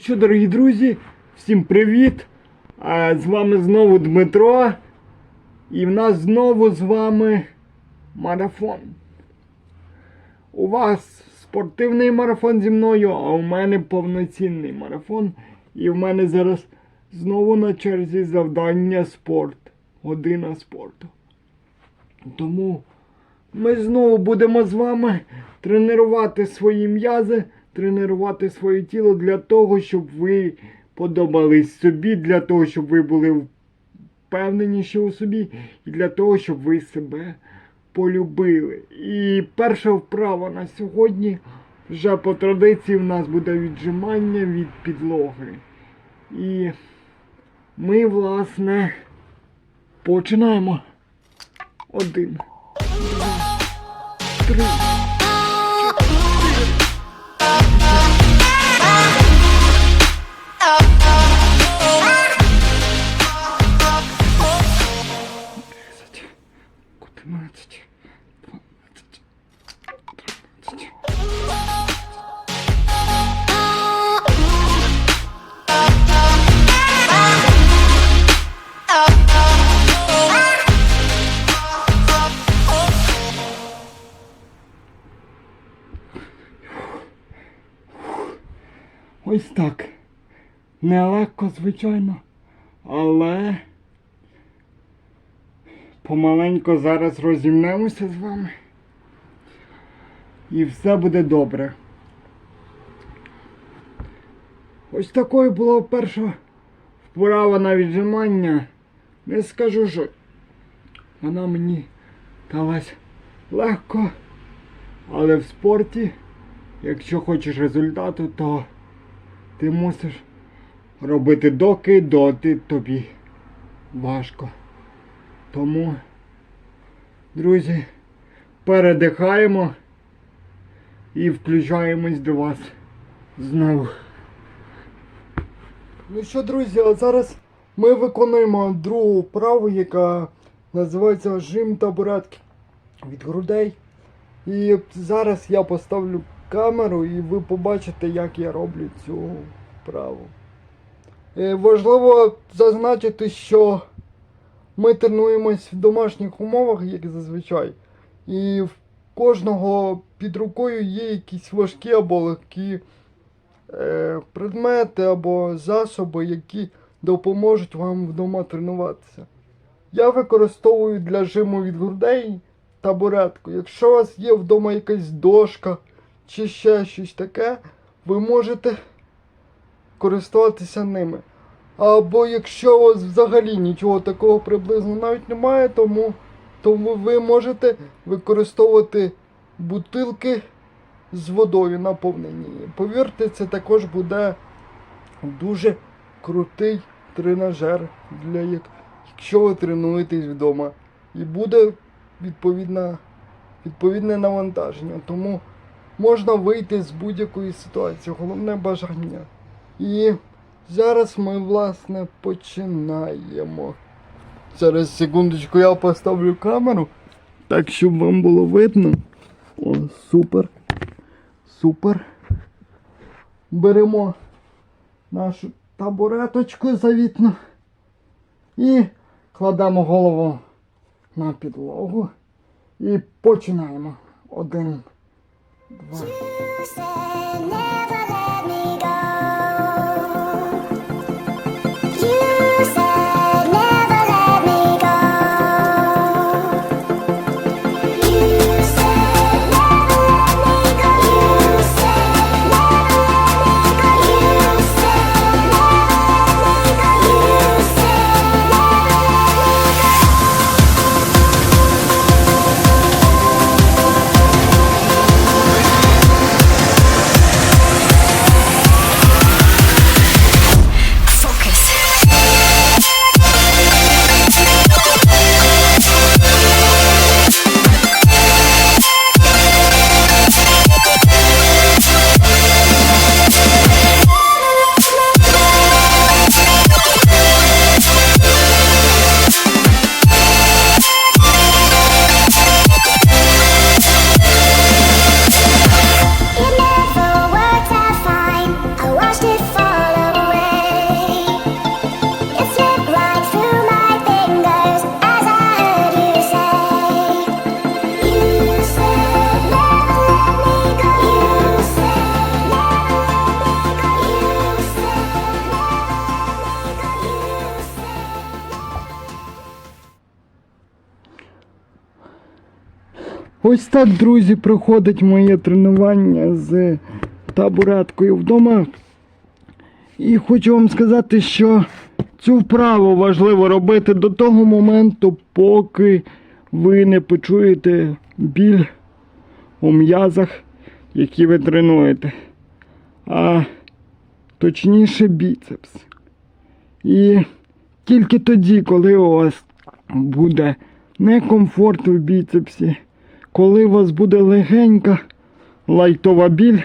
Що, дорогі друзі, всім привіт! З вами знову Дмитро. І в нас знову з вами марафон. У вас спортивний марафон зі мною, а у мене повноцінний марафон. І в мене зараз знову на черзі завдання спорт. Година спорту. Тому ми знову будемо з вами тренувати свої м'язи, тренувати своє тіло для того, щоб ви подобались собі, для того, щоб ви були впевненіші у собі, і для того, щоб ви себе полюбили. І перша вправа на сьогодні вже по традиції в нас буде віджимання від підлоги. І ми, власне, починаємо. Один. Три. Нелегко, звичайно, але помаленько зараз розімнемося з вами. І все буде добре. Ось такою була перша вправа на віджимання. Не скажу, що вона мені далась легко, але в спорті, якщо хочеш результату, то ти мусиш робити доки доти тобі важко. Тому, друзі, передихаємо і включаємось до вас знову. Ну що, друзі, а зараз ми виконуємо другу вправу, яка називається жим табуретки від грудей. І зараз я поставлю камеру і ви побачите, як я роблю цю вправу. Е, Важливо зазначити, що ми тренуємось в домашніх умовах, як зазвичай. І в кожного під рукою є якісь важкі або легкі е, предмети або засоби, які допоможуть вам вдома тренуватися. Я використовую для жиму від грудей табуретку. Якщо у вас є вдома якась дошка чи ще щось таке, ви можете користуватися ними. Або якщо у вас взагалі нічого такого приблизно навіть немає, тому, тому ви можете використовувати бутилки з водою наповнені. Повірте, це також буде дуже крутий тренажер, для якщо ви тренуєтесь вдома. І буде відповідна, відповідне навантаження. Тому можна вийти з будь-якої ситуації. Головне бажання. І зараз ми, власне, починаємо. Зараз секундочку я поставлю камеру, так щоб вам було видно. О, супер. Супер. Беремо нашу табуреточку завітну і кладемо голову на підлогу і починаємо. Один, два. Ось так, друзі, проходить моє тренування з табуреткою вдома. І хочу вам сказати, що цю вправу важливо робити до того моменту, поки ви не почуєте біль у м'язах, які ви тренуєте. А точніше біцепс. І тільки тоді, коли у вас буде некомфорт в біцепсі, коли у вас буде легенька лайтова біль,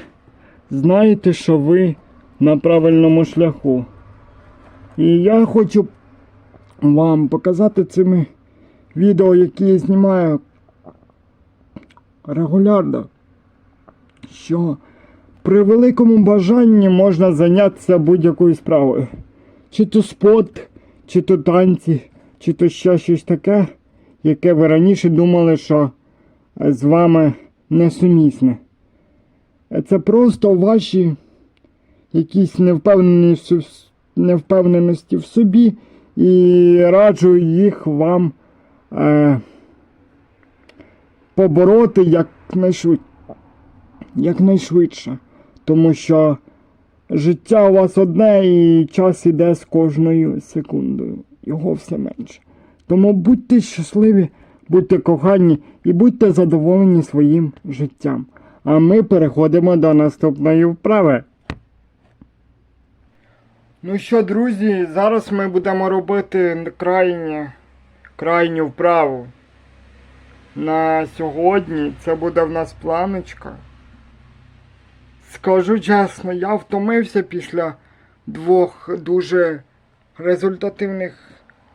знайте, що ви на правильному шляху. І я хочу вам показати цими відео, які я знімаю регулярно, що при великому бажанні можна зайнятися будь-якою справою. Чи то спорт, чи то танці, чи то ще щось таке, яке ви раніше думали, що з вами несумісне. Це просто ваші якісь невпевненості, невпевненості в собі і раджу їх вам е, побороти якнайшвид... якнайшвидше. Тому що життя у вас одне і час іде з кожною секундою. Його все менше. Тому будьте щасливі, будьте кохані і будьте задоволені своїм життям. А ми переходимо до наступної вправи. Ну що, друзі, зараз ми будемо робити крайнє, крайню вправу. На сьогодні це буде в нас планочка. Скажу чесно, я втомився після двох дуже результативних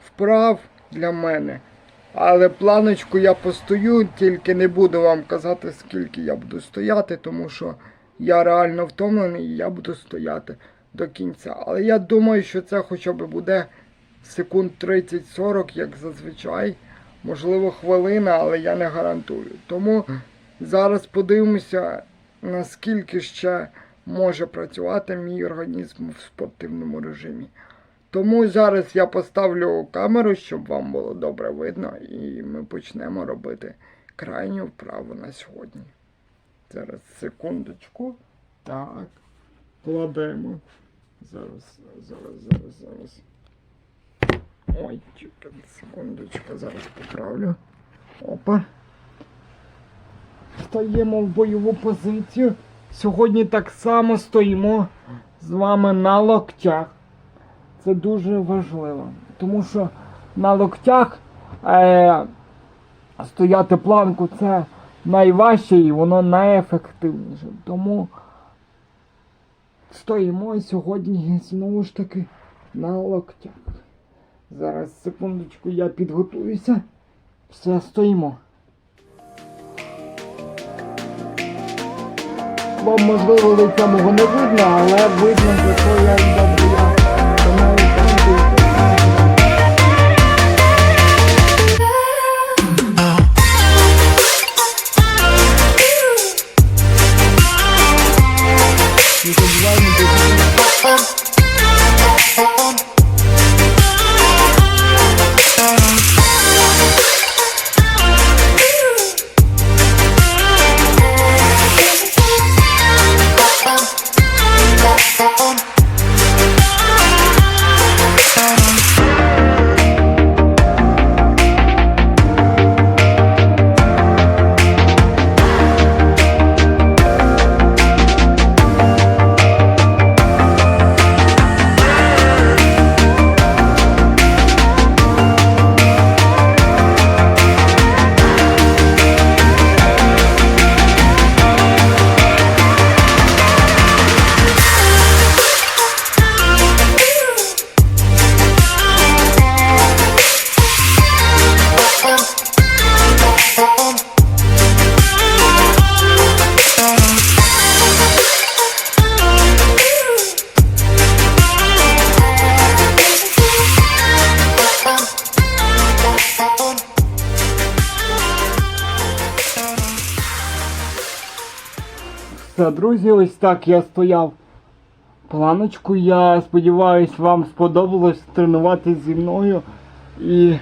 вправ для мене. Але планочку я постою, тільки не буду вам казати, скільки я буду стояти, тому що я реально втомлений і я буду стояти до кінця. Але я думаю, що це хоча б буде секунд 30-40, як зазвичай. Можливо, хвилина, але я не гарантую. Тому зараз подивимося, наскільки ще може працювати мій організм в спортивному режимі. Тому зараз я поставлю камеру, щоб вам було добре видно, і ми почнемо робити крайню вправу на сьогодні. Зараз секундочку. Так. Кладемо. Зараз, зараз, зараз, зараз. Ой, чекай, секундочку, зараз поправлю. Опа. Стаємо в бойову позицію. Сьогодні так само стоїмо з вами на локтях. Це дуже важливо. Тому що на локтях е, стояти планку це найважче і воно найефективніше. Тому стоїмо сьогодні знову ж таки на локтях. Зараз секундочку я підготуюся. Все, стоїмо. Вам можливо лиця мого не видно, але видно, що я добре Все, друзі, ось так я стояв планочку. Я сподіваюся, вам сподобалось тренуватися зі мною. І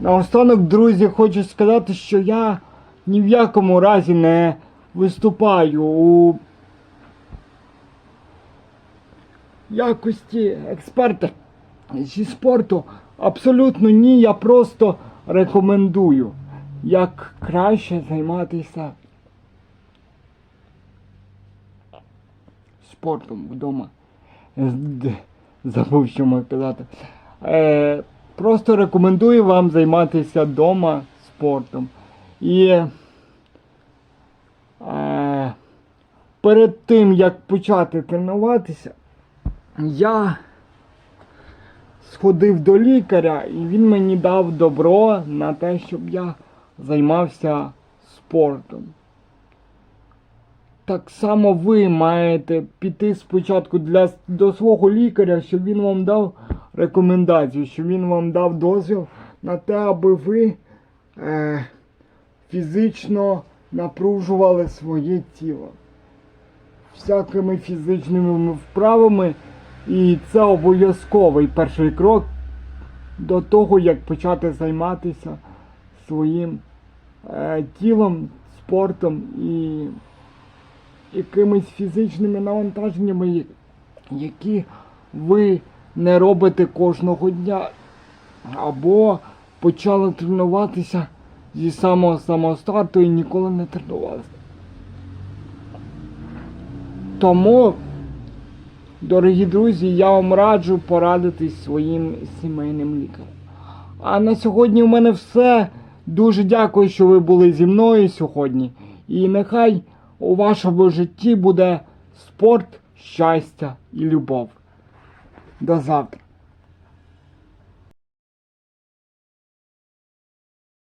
наостанок, друзі, хочу сказати, що я ні в якому разі не виступаю у якості експерта зі спорту. Абсолютно ні, я просто рекомендую, як краще займатися спортом вдома. Забув, що мав казати. Е, просто рекомендую вам займатися вдома спортом. І е, перед тим, як почати тренуватися, я сходив до лікаря і він мені дав добро на те, щоб я займався спортом. Так само ви маєте піти спочатку для, до свого лікаря, щоб він вам дав рекомендацію, щоб він вам дав дозвіл на те, аби ви е, фізично напружували своє тіло всякими фізичними вправами. І це обов'язковий перший крок до того, як почати займатися своїм е, тілом, спортом і якимись фізичними навантаженнями, які ви не робите кожного дня. Або почали тренуватися зі самого самого старту і ніколи не тренувалися. Тому, дорогі друзі, я вам раджу порадитись своїм сімейним лікарем. А на сьогодні у мене все. Дуже дякую, що ви були зі мною сьогодні. І нехай у вашому житті буде спорт, щастя і любов. До завтра.